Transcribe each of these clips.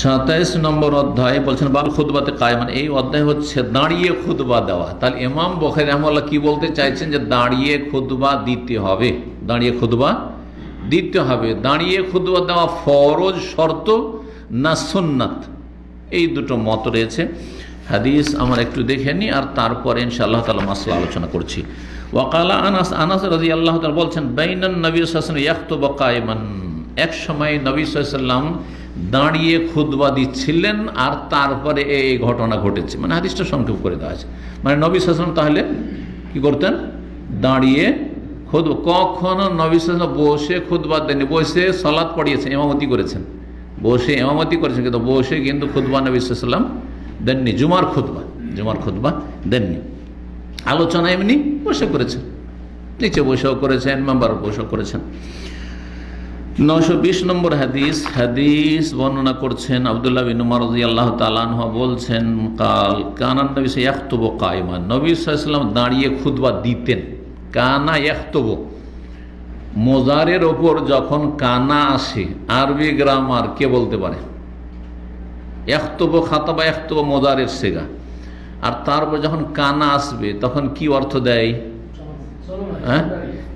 সাতাইশ নম্বর অধ্যায় বলছেন, বাল খুদবাতে কায়মান। এই অধ্যায় হচ্ছে দাঁড়িয়ে খুদবা দেওয়া। তাহলে ইমাম বখারি রহমাল্লাহ কি বলতে চাইছেন যে দাঁড়িয়ে খুদবা দিতে হবে? দাঁড়িয়ে খুদবা দিতে হবে। দাঁড়িয়ে খুদবা দেওয়া ফরজ শর্ত না সুন্নাত? এই দুটো মত রয়েছে। হাদিস আমার একটু দেখে নিই আর তারপরে ইনশাআল্লাহ তালা মাসলা আলোচনা করছি। ওয়াকালা আনাস আনাস রাজি আল্লাহ তালা বলছেন, বাইনান নবী সাসন ইয়াক্তব কায়মান। এক সময় নবী সাল্লাম দাঁড়িয়ে খুদবা দিচ্ছিলেন আর তারপরে এই ঘটনা ঘটেছে। মানে হাদিসটা সংক্ষেপ করে দেওয়া আছে। মানে নবী সাল্লাম তাহলে কি করতেন? দাঁড়িয়ে খুদ কখনো নবী সাল্লাম বসে খুদবা দেননি। বসে সলাদ পড়িয়েছেন, এমামতি করেছেন। বসে এমামতি করেছেন, কিন্তু বসে কিন্তু খুদবা নবী সাল্লাম দেননি। জুমার খুদবা জুমার খুদবা দেননি। আলোচনা এমনি বসে করেছেন। নিচে বসেও করেছেন মেম্বার বসেও করেছেন। নশো বিশ নম্বর হাদিস হাদিস বর্ণনা করছেন আবদুল্লাহ বিন উমর রাজি আল্লাহ তালানহ বলছেন কাল কানান নবী সে ইয়াখতব কায়মান। নবী সাল্লাম দাঁড়িয়ে খুদবা দিতেন। কানা ইয়াখতব। মোজারের ওপর যখন কানা আসে আরবি গ্রামার কে বলতে পারে? একতব খাতাবা একতব মোজারের সেগা। আর তারপর যখন কানা আসবে তখন কি অর্থ দেয়? হ্যাঁ?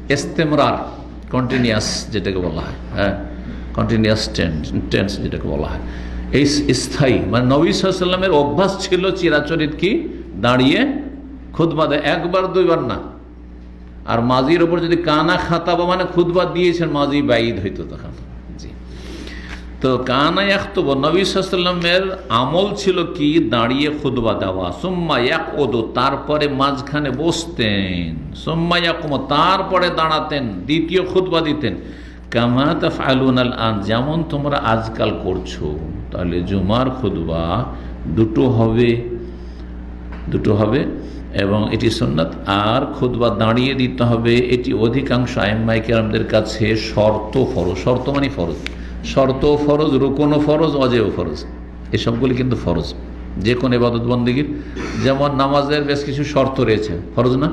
ইস্তেমরার। কন্টিনিউয়াস যেটাকে বলা হয় হ্যাঁ? কন্টিনিউয়াস টেন্স টেন্স যেটাকে বলা হয়। এই স্থায়ী। মানে নবী সাল্লামের অভ্যাস ছিল চিরাচরিত কি? দাঁড়িয়ে খুদবা দেয় একবার, দুইবার না। আর মাজির ওপর যদি কানা খাতা বা মানে খুদবা দিয়েছেন মাঝি বাইদ হইতো তখন। তো কানা একতব নবী সাল্লামের আমল ছিল কি? দাঁড়িয়ে খুদবা দেওয়া। সোম্মা এক ওদো তারপরে মাঝখানে বসতেন। সোম্মা ইয়াকুম, তারপরে দাঁড়াতেন, দ্বিতীয় খুদবা দিতেন। কামাত ফালুন আল আন, যেমন তোমরা আজকাল করছ। তাহলে জুমার খুদবা দুটো হবে। দুটো হবে এবং এটি সন্ন্যত আর খুদবা দাঁড়িয়ে দিতে হবে। এটি অধিকাংশ আইম্মাই কেরামদের কাছে শর্ত ফরজ। শর্ত মানে ফরজ। শর্ত ফরজ রুকনও ফরজ অজেও ফরজ। এসবগুলি কিন্তু ফরজ। যে কোনো এবাদত বন্দীগীর। যেমন নামাজের বেশ কিছু শর্ত রয়েছে। ফরজ না?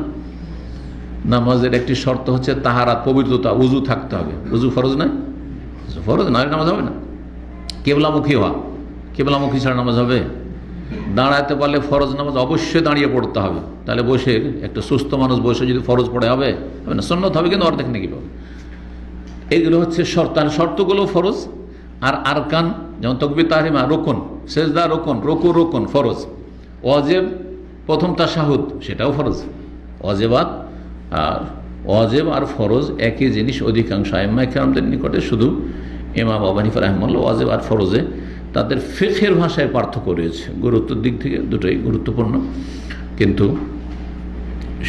নামাজের একটি শর্ত হচ্ছে তাহারা পবিত্রতা, উজু থাকতে হবে। উজু ফরজ না? ফরজ না নামাজ হবে না। কেবলামুখী হওয়া। কেবলামুখী ছাড়া নামাজ হবে? দাঁড়াতে পারলে ফরজ নামাজ অবশ্যই দাঁড়িয়ে পড়তে হবে। তাহলে বসে একটা সুস্থ মানুষ বসে যদি ফরজ পড়ে, হবে? হবে না? সন্ন্যত হবে কিন্তু অর্ধেক নাকি পাবে এগুলো হচ্ছে শর্ত আর শর্তগুলো ফরজ, আর আরকান, যেমন তকবি তাহিমা রোকন, সেজদা, রোকন, রোকু, রোকন, ফরজ। অজেব প্রথম তাসাহুদ সেটাও ফরজ। অজেবাত আর অজেব আর ফরজ একই জিনিস অধিকাংশ আইম্মা কেরামদের নিকটে, শুধু ইমাম আবানিফা রহমাল্লা ওয়াজেব আর ফরজে তাদের ফেখের ভাষায় পার্থক্য রয়েছে। গুরুত্বের দিক থেকে দুটোই গুরুত্বপূর্ণ, কিন্তু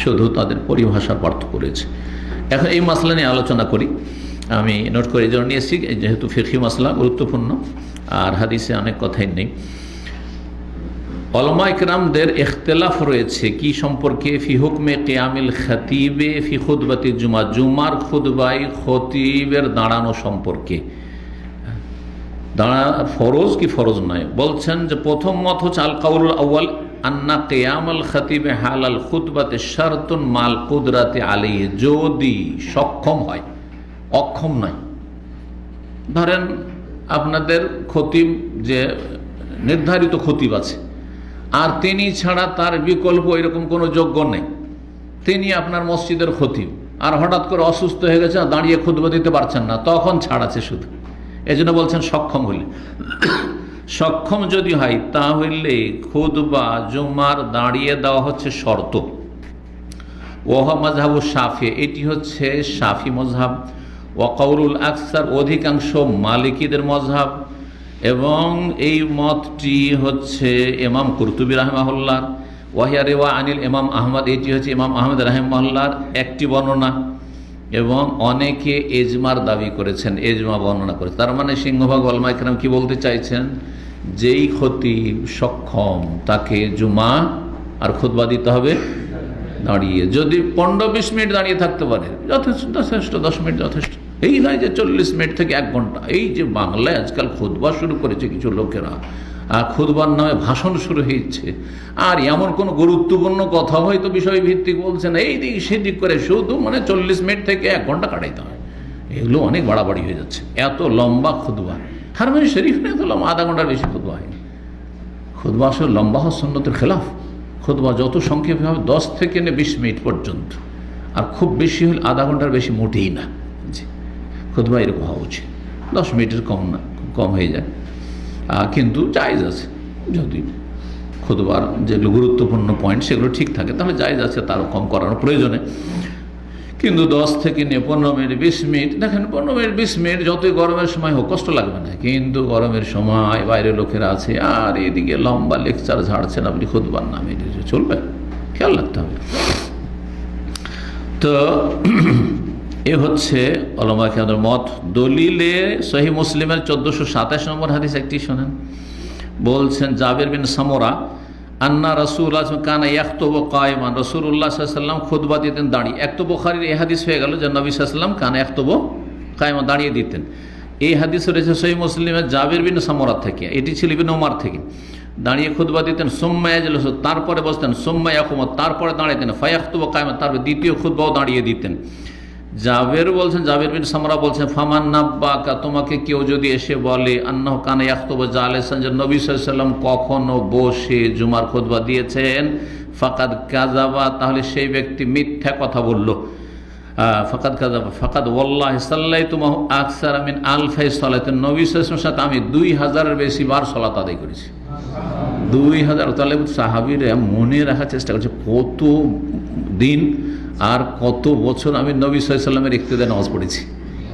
শুধু তাদের পরিভাষার পার্থক্য রয়েছে। এখন এই মাসলা নিয়ে আলোচনা করি। আমি নোট করে জন্য নিয়েছি, যেহেতু ফিরকি মশলা গুরুত্বপূর্ণ, আর হাদিসে অনেক কথাই নেই। অলমা ইকরামদের এখতলাফ রয়েছে কি সম্পর্কে? ফি হুকমে কেয়ামিল খতিবে, ফি খুদবাতি জুমা। জুমার খুদবাই খতিবের দাঁড়ানো সম্পর্কে। দাঁড়া, ফরজ কি ফরজ নয়? বলছেন যে প্রথম মত হচ্ছে আল কাউল আউ্য়াল আন্না কেয়ামাল খতিবে হাল আল খুদবাতে শারতুন মাল কুদরাতে আলিয়ে যদি সক্ষম হয়। অক্ষম নয় ধরেন আপনাদের খতিব যে নির্ধারিত খতিব আছে, আর তিনি ছাড়া তার বিকল্প এরকম কোনো যোগ্য নেই। তিনি আপনার মসজিদের খতিব, আর হঠাৎ করে অসুস্থ হয়ে গেছে দাঁড়িয়ে খুদবা দিতে পারছেন না, তখন ছাড় আছে শুধু। এই বলছেন সক্ষম হলে সক্ষম যদি হয়, তাহলে খুদ বা জুমার দাঁড়িয়ে দেওয়া হচ্ছে শর্ত। ওহ মজাহাব সাফে এটি হচ্ছে সাফি মজহাব ওয়াকাউরুল আকসার অধিকাংশ মালিকীদের মজহাব এবং এই মতটি হচ্ছে এমাম কুরতুবি রাহমাহুল্লার ওয়াহিয়া রেওয়া আনিল ইমাম আহমদ, এটি হচ্ছে ইমাম আহমদ রাহমাহুল্লার একটি বর্ণনা। এবং অনেকে এজমার দাবি করেছেন, এজমা বর্ণনা করে তার মানে সিংহভাগ অলমা ইকরাম কি বলতে চাইছেন? যেই ক্ষতি সক্ষম, তাকে জুমা আর খুতবা দিতে হবে দাঁড়িয়ে। যদি পনেরো বিশ মিনিট দাঁড়িয়ে থাকতে পারে, যথেষ্ট যথেষ্ট, দশ মিনিট যথেষ্ট। এই নয় যে চল্লিশ মিনিট থেকে এক ঘণ্টা। এই যে বাংলায় আজকাল খুদবা শুরু করেছে কিছু লোকেরা। আর খুদবার নামে ভাষণ শুরু হয়েছে। আর এমন কোনো গুরুত্বপূর্ণ কথা হয়তো বিষয় ভিত্তিক বলছেন এই দিক সেদিক করে শুধু মানে চল্লিশ মিনিট থেকে এক ঘণ্টা কাটাইতে হয়। এগুলো অনেক বাড়াবাড়ি হয়ে যাচ্ছে। এত লম্বা খুদবা হারমানি শরীফ নিয়ে তো লম্বা, আধা ঘণ্টার বেশি খুদবা হয়নি খুদবা আসলে লম্বা সন্ন্যতের খেলাফ। খুদবা যত সংক্ষেপে হবে, দশ থেকে নে বিশ মিনিট পর্যন্ত। আর খুব বেশি হলে আধা ঘণ্টার বেশি মোটেই না। জি খুদবা এরকম হওয়া উচিত। দশ মিনিটের কম না, কম হয়ে যায়। কিন্তু জায়জ আছে, যদি খুদবার যেগুলো গুরুত্বপূর্ণ পয়েন্ট সেগুলো ঠিক থাকে, তাহলে জায়জ আছে, তারও কম করানোর প্রয়োজনে। কিন্তু দশ থেকে নিয়ে পনেরো মিনিট, বিশ মিনিট, দেখেন পনেরো মিনিট, বিশ মিনিট যতই গরমের সময় হোক, কষ্ট লাগবে না। কিন্তু গরমের সময় বাইরে লোকেরা আছে, আর এদিকে লম্বা লেকচার ঝাড়ছেন আপনি খুদবার নামে চলবে, খেয়াল রাখতে হবে। তো এ হচ্ছে অলমা খেয়াদের মত। দলিলে সহি মুসলিমের চোদ্দোশো সাতাশ নম্বর হাদিস একটি শোনেন। বলছেন জাবের বিন সামোরা, আন্না রসুল কানা ইয়াক্তব কায়মান। রসুল্লাহ সাল্লাম খুদবা দিতেন, দাঁড়িয়ে। এক তো বোখারির এই হাদিস হয়ে গেল যে নবী সাল্লাম কানা ইয়াক্তব কায়মা দাঁড়িয়ে দিতেন। এই হাদিস রয়েছে সহি মুসলিমের জাবের বিন সামোরা থেকে, এটি ছিল বিন ওমার থেকে। দাঁড়িয়ে খুদবা দিতেন সোম্মায় জলস তারপরে বসতেন সোম্মায় আকুমত তারপরে দাঁড়াইতেন ফায়াক্তব কায়মা তারপরে দ্বিতীয় খুদবাও দাঁড়িয়ে দিতেন। জাবের বলছেন, জাবের বিন সামরা বলছেন, ফামান নাব্বাকা তোমাকে কেউ যদি এসে বলে, আন্নাহ কানে ইয়াখতব জালেসান যে নবী সাল্লাম কখনো বসে জুমার খোদবা দিয়েছেন, ফাকাদ কাজাবা তাহলে সেই ব্যক্তি মিথ্যা কথা বলল। ফাকাদ কাজাবা ফাকাদ ওল্লাহ সাল্লাই তোমাহ আকসার আমিন আলফাই সলাতেন নবী সাল্লামের সাথে আমি দুই হাজারের বেশি বার সলাত আদায় করেছি। দুই হাজার, তাহলে সাহাবিরা মনে রাখার চেষ্টা করছে, কত দিন আর কত বছর আমি নবী সাল্লামের ইকতেদা নামাজ পড়েছি?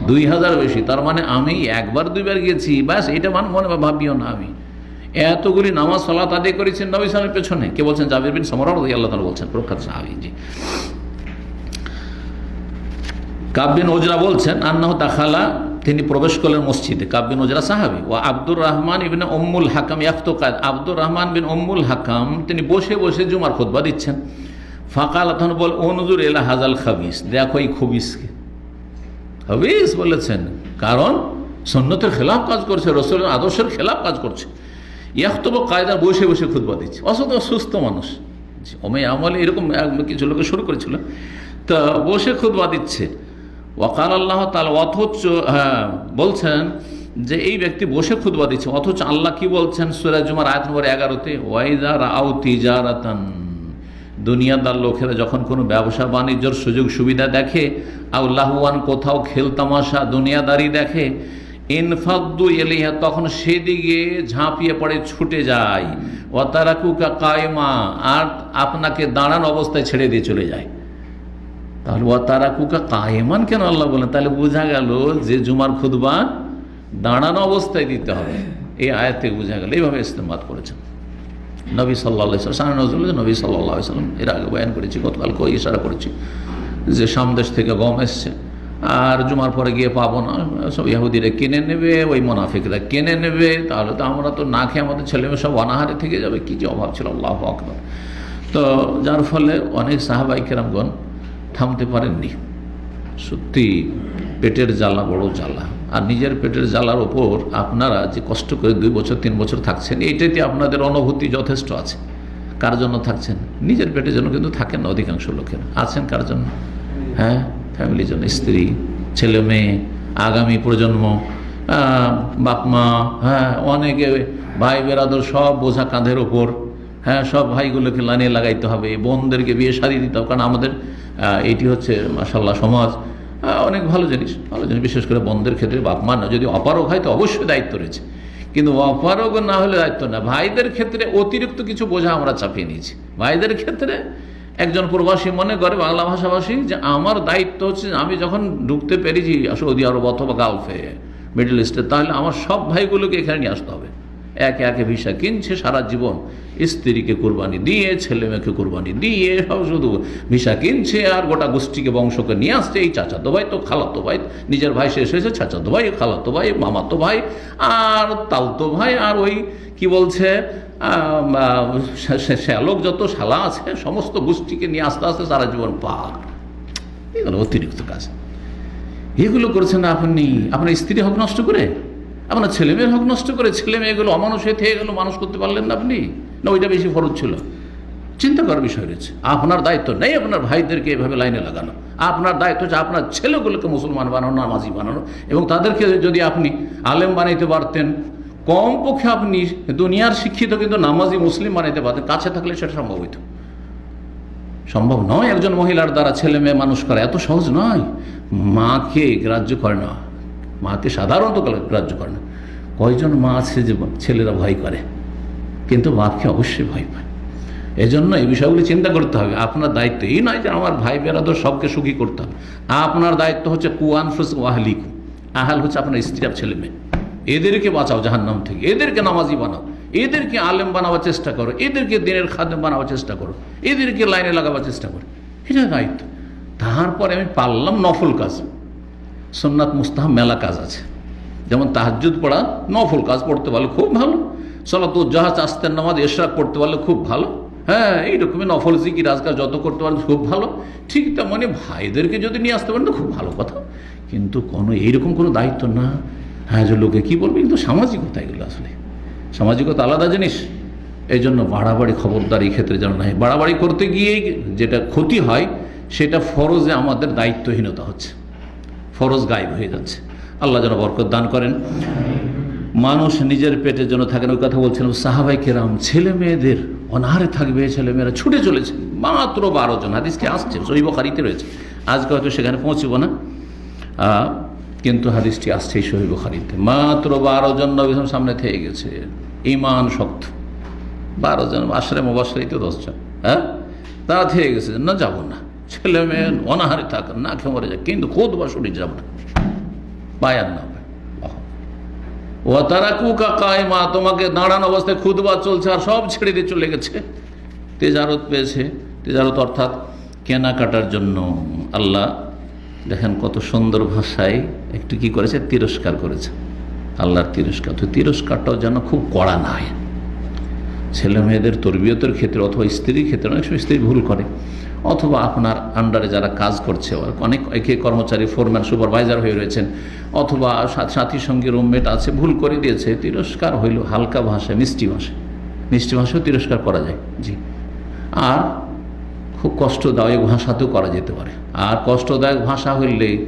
দুই হাজার বেশি। তার মানে আমি একবার, দুইবার গেছি ব্যাস, এটা মান মনে ভাবিও না আমি। এতগুলি নামাজ সলাত আদায় করেছেন নবী সালামের পেছনে। কে বলছেন? জাবির বিন সমর আল্লাহ তালা বলছেন, প্রখ্যাত সাহাবি জি। কাব্বিন ওজরা বলছেন, আন্নাহ দাখালা, তিনি প্রবেশ করলেন মসজিদে। কাব্বিন ওজরা সাহাবি ও আব্দুর রহমান ইবিন অম্মুল হাকাম ইয়াফতোকাদ আব্দুর রহমান বিন অম্মুল হাকাম, তিনি বসে বসে জুমার খুতবা দিচ্ছেন। ফাঁকাল তখন বল অনুজুর এলা হাজাল খাবিস। দেখো এই খবিসকে। খবিস বলেছেন, কারণ সন্ন্যতের খেলাফ কাজ করছে, রসুলের আদর্শের খেলাফ কাজ করছে। ইয়াখতব কায়দার বসে বসে খুতবা দিচ্ছে। অসত সুস্থ মানুষ। ওমে আমলে, এরকম কিছু লোকে শুরু করেছিল। তা বসে খুতবা দিচ্ছে। ওয়াকাল আল্লাহ তাল অথচ হ্যাঁ বলছেন যে এই ব্যক্তি বসে খুতবা দিচ্ছে। অথচ আল্লাহ কি বলছেন? সুরাজ জুমার আয়াত নম্বর এগারোতে, ওয়াইদা রাও তিজারাতান। দুনিয়াদার লোকেরা যখন কোনো ব্যবসা বাণিজ্যর সুযোগ সুবিধা দেখে আল্লাহওয়ান কোথাও খেলতামাশা দুনিয়াদারি দেখে, ইনফাদ্দু এলিহা তখন সেদিকে ঝাঁপিয়ে পড়ে, ছুটে যায়। ও তারা কুকা কায়মা, আর আপনাকে দাঁড়ান অবস্থায় ছেড়ে দিয়ে চলে যায়। তাহলে ও তারা কুকা কায়েমান কেন আল্লাহ বলেন তাহলে বোঝা গেল যে জুমার খুদবা দাঁড়ানো অবস্থায় দিতে হবে। এই আয়াতে বোঝা গেল। এইভাবে ইস্তেমাত করেছেন। নবী সাল্লা সাল্লাম নজরুল নবী সাল্লাহ সাল্লাম এর আগে বয়ান করেছি গতকালকে ইশারা করেছি যে সামদেশ থেকে গম এসছে। আর জুমার পরে গিয়ে পাবো না, সব ইহুদিরা কিনে নেবে, ওই মোনাফিকরা কিনে নেবে, তাহলে তো আমরা তো না খেয়ে আমাদের ছেলেমেয়ে সব অনাহারে থেকে যাবে, কী যে অভাব ছিল, আল্লাহ আকবর। তো যার ফলে অনেক সাহাবাই কেরামগণ থামতে পারেননি। সত্যি, পেটের জ্বালা বড় জ্বালা। আর নিজের পেটের জ্বালার ওপর আপনারা যে কষ্ট করে দুই বছর, তিন বছর থাকছেন, এইটাতে আপনাদের অনুভূতি যথেষ্ট আছে। কার জন্য থাকছেন? নিজের পেটের জন্য কিন্তু থাকেন না অধিকাংশ লোকের। আছেন কার জন্য? হ্যাঁ? ফ্যামিলির জন্য। স্ত্রী, ছেলে, মেয়ে, আগামী প্রজন্ম বাপ, মা হ্যাঁ অনেকে ভাই বেরাদর সব বোঝা কাঁধের ওপর। হ্যাঁ সব ভাইগুলোকে লাইনে লাগাইতে হবে। বোনদেরকে বিয়ে সারিয়ে দিতে হবে। কারণ আমাদের এইটি হচ্ছে মাসাল্লাহ সমাজ। অনেক ভালো জিনিস ভালো জিনিস, বিশেষ করে বন্ধের ক্ষেত্রে বাপ মা না, যদি অপারগ হয় তো অবশ্যই দায়িত্ব রয়েছে। কিন্তু অপারগ না হলে দায়িত্ব না। ভাইদের ক্ষেত্রে অতিরিক্ত কিছু বোঝা আমরা চাপিয়ে নিয়েছি। ভাইদের ক্ষেত্রে একজন প্রবাসী মনে করে বাংলা ভাষাভাষী যে আমার দায়িত্ব হচ্ছে আমি যখন ঢুকতে পেরেছি সৌদি আরব অথবা গালফে, মিডল ইস্টে, তাহলে আমার সব ভাইগুলোকে এখানে নিয়ে আসতে হবে। একে একে ভিসা কিনছে, সারা জীবন স্ত্রীকে কোরবানি দিয়ে, ছেলে মেয়েকে কোরবানি দিয়ে, সব শুধু ভিসা কিনছে আর গোটা গোষ্ঠীকে বংশকে নিয়ে আসছে। এই চাচাতো ভাই তো খালাতো ভাই, নিজের ভাই শেষ হয়েছে, চাচাতো ভাই, খালাতো ভাই, মামাতো ভাই, আর তালতো ভাই, আর ওই কি বলছে শ্যালক যত শালা আছে, সমস্ত গোষ্ঠীকে নিয়ে আস্তে আস্তে সারা জীবন পার এগুলো অতিরিক্ত কাজ। এগুলো করেছেন আপনি, আপনার স্ত্রী হক নষ্ট করে? আপনার ছেলে মেয়ের হক নষ্ট করে ছেলে মেয়েগুলো অমানুষ হয়ে থেকে গেলো, মানুষ করতে পারলেন না আপনি? না, ওইটা বেশি ফরজ ছিল। চিন্তা করার বিষয় রয়েছে। আপনার দায়িত্ব নেই আপনার ভাইদেরকে এভাবে লাইনে লাগানো। আপনার দায়িত্ব হচ্ছে আপনার ছেলেগুলোকে মুসলমান বানানো, নামাজি বানানো, এবং তাদেরকে যদি আপনি আলেম বানাইতে পারতেন, কমপক্ষে আপনি দুনিয়ার শিক্ষিত কিন্তু নামাজি মুসলিম বানাইতে পারতেন, কাছে থাকলে সেটা সম্ভব হইতো। সম্ভব নয় একজন মহিলার দ্বারা ছেলে মেয়ে মানুষ করা, এত সহজ নয়। মাকে গ্রাহ্য করে না। মাকে সাধারণত গ্রাহ্য করে না। কয়জন মা আছে যে ছেলেরা ভয় করে? কিন্তু বাপকে অবশ্যই ভয় পায়। এজন্য এই বিষয়গুলি চিন্তা করতে হবে। আপনার দায়িত্ব এই নয় যে আমার ভাই বেরাদর সবকে সুখী করতে হবে। আপনার দায়িত্ব হচ্ছে কুয়ান ফুস ওয়াহলিকু আহাল হচ্ছে আপনার স্ত্রী আর ছেলে মেয়ে। এদেরকে বাঁচাও জাহান্নাম থেকে। এদেরকে নামাজি বানাও। এদেরকে আলেম বানাবার চেষ্টা করো। এদেরকে দিনের খাদ্য বানাবার চেষ্টা করো। এদেরকে লাইনে লাগাবার চেষ্টা করো। এটা দায়িত্ব। তারপরে আমি পারলাম নফল কাজ। সোননাথ মুস্তাহাব মেলা কাজ আছে। যেমন তাহাজুদ পড়া, নফল কাজ পড়তে পারলে খুব ভালো। সলাত জাহাজ, আস্তের নামাজ, এশরাক পড়তে পারলে খুব ভালো। হ্যাঁ এইরকমই নফল জিকি রাজকাজ যত করতে পারেন খুব ভালো। ঠিক তেমনি ভাইদেরকে যদি নিয়ে আসতে পারেন তো খুব ভালো কথা। কিন্তু কোনো এইরকম কোনো দায়িত্ব না। হ্যাঁ যে লোকে কী বলবে? কিন্তু সামাজিকতা এগুলো আসলে। সামাজিকতা আলাদা জিনিস। এই জন্য বাড়াবাড়ি খবরদার ক্ষেত্রে যেন নাই। বাড়াবাড়ি করতে গিয়েই যেটা ক্ষতি হয়, সেটা ফরজে আমাদের দায়িত্বহীনতা হচ্ছে। ফরজ গায়েব হয়ে যাচ্ছে। আল্লাহ যেন বরকত দান করেন। মানুষ নিজের পেটের জন্য থাকেন ওই কথা বলছিলাম সাহাবাই কেরাম, ছেলে মেয়েদের অনাহারে থাকবে, ছেলে মেয়েরা ছুটে চলেছে। মাত্র বারো জন হাদিসটি আসছে শৈব খারিতে রয়েছে। আজকে হয়তো সেখানে পৌঁছব না। কিন্তু হাদিসটি আসছে এই শহীদ খারিতে মাত্র বারো জন নবীন সামনে থেকে গেছে। ইমান শক্ত। বারো জন আশ্রে মুবাসরাই তো দশজন হ্যাঁ? তারা থেকে গেছে, না, যাব না। ছেলে মেয়ে অনাহারে থাক, না খেয়ে মরে যাক। কিন্তু খোদ বা শরীর যাব না। পায়ার না পায় ও তারা কুকা কায়মা, তোমাকে দাঁড়ানো অবস্থায় খুদবা চলছে আর সব ছেড়ে দিয়ে চলে গেছে। তেজারত পেয়েছে। তেজারত অর্থাৎ কেনাকাটার জন্য। আল্লাহ দেখেন কত সুন্দর ভাষায় একটু কি করেছে? তিরস্কার করেছে। আল্লাহর তিরস্কার। তো তিরস্কারটাও যেন খুব কড়া না হয়। ছেলে মেয়েদের তরবিয়তের ক্ষেত্রে অথবা স্ত্রীর ক্ষেত্রে অনেক সময় স্ত্রী ভুল করে। অথবা আপনার আন্ডারে যারা কাজ করছে অনেক একে কর্মচারী ফোরম্যান সুপারভাইজার হয়ে রয়েছেন, অথবা সাথী সঙ্গে রুমমেট আছে, ভুল করে দিয়েছে, তিরস্কার হইল হালকা ভাষায়, মিষ্টি ভাষায়। মিষ্টি ভাষাও তিরস্কার করা যায়, জি। আর খুব কষ্টদায়ক ভাষাতেও করা যেতে পারে। আর কষ্টদায়ক ভাষা হইলে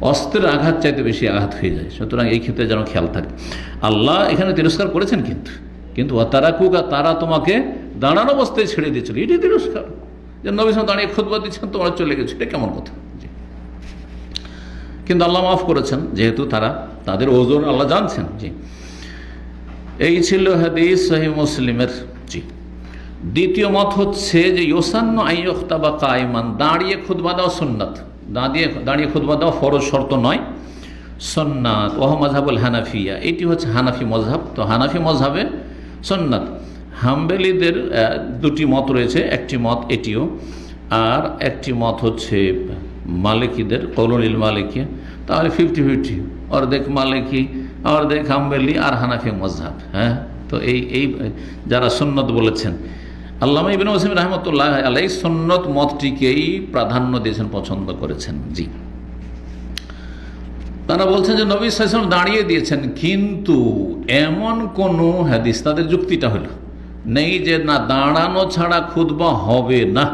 অস্ত্রের আঘাত চাইতে বেশি আঘাত হয়ে যায়। সুতরাং এই ক্ষেত্রে যেন খেয়াল থাকে। আল্লাহ এখানে তিরস্কার করেছেন কিন্তু। কিন্তু তারা কুকা তারা তোমাকে দাঁড়ানো অবস্থায় ছেড়ে দিয়েছিল। এটি তিরস্কার। যে নবী সালাম দাঁড়িয়ে খুদবা দিচ্ছেন, তোমরা চলে গেছো। এটা কেমন কথা। কিন্তু আল্লাহ মাফ করেছেন, যেহেতু তারা তাদের ওজন আল্লাহ জানছেন, জি। এই ছিল হাদিস সহি মুসলিমের, জি। দ্বিতীয় মত হচ্ছে যে ইয়োসান্ন আইয়খতা বা কায়মান দাঁড়িয়ে খুদবা দেওয়া সুন্নাত। দাঁড়িয়ে দাঁড়িয়ে খুদবা দেওয়া ফরজ শর্ত নয় সন্ন্যাত ওহ মজাবুল হানাফিয়া। এটি হচ্ছে হানাফি মজহাব তো হানাফি মজহাবে সন্ন্যাত হাম্বেলিদের দুটি মত রয়েছে, একটি মত এটিও, আর একটি মত হচ্ছে মালিকিদের কৌলনিল মালিকি। তাহলে ফিফটি ফিফটি অর্ধেক মালিকি, অর্ধেক হাম্বেলি আর হানাফি মজহাব হ্যাঁ? তো এই এই, যারা সুন্নত বলেছেন। আল্লামা ইবিন ওসিম রহমতুল্লাহ আলাই সুন্নত মতটিকেই প্রাধান্য দিয়েছেন, পছন্দ করেছেন, জি। তারা বলছেন যে নবী সাইসলাম দাঁড়িয়ে দিয়েছেন, কিন্তু এমন কোনো হাদিস, তাদের যুক্তিটা হলো নেই যে না দাঁড়ানো ছাড়া খুদবা হবে না।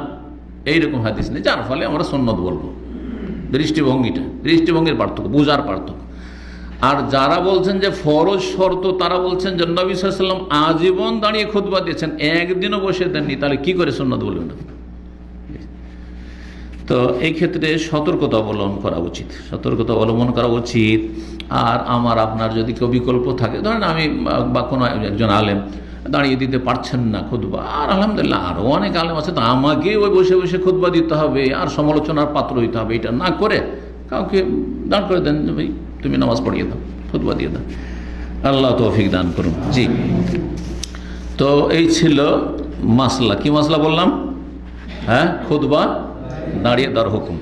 এইরকম হাদিস নেই, যার ফলে আমরা সন্ন্যত বলব। দৃষ্টিভঙ্গিটা, দৃষ্টিভঙ্গির পার্থক্য, বুঝার পার্থক্য। আর যারা বলছেন যে ফরজ শর্ত, তারা বলছেন যে নবী সাল্লাম আজীবন দাঁড়িয়ে খুদবা দিয়েছেন, একদিনও বসে দেননি, তাহলে কি করে সন্ন্যত বলবেন তো এই ক্ষেত্রে সতর্কতা অবলম্বন করা উচিত, সতর্কতা অবলম্বন করা উচিত। আর আমার, আপনার যদি কেউ বিকল্প থাকে, ধরেন আমি বা কোনো একজন আলেম দাঁড়িয়ে দিতে পারছেন না খুদবা আর আলহামদুলিল্লাহ আরও অনেক আলেম আছে, তো আমাকে ওই বসে বসে খুদবা দিতে হবে, আর সমালোচনার পাত্র হইতে হবে, এটা না করে কাউকে দাঁড় করে দেন ভাই, তুমি নামাজ পড়িয়ে দাও খুদবা দিয়ে দাও। আল্লাহ তৌফিক দান করুন। জি। তো এই ছিল মাসলা। কি মাসলা বললাম? হ্যাঁ খুদবা দাঁড়িয়ে দেওয়ার হুকুম।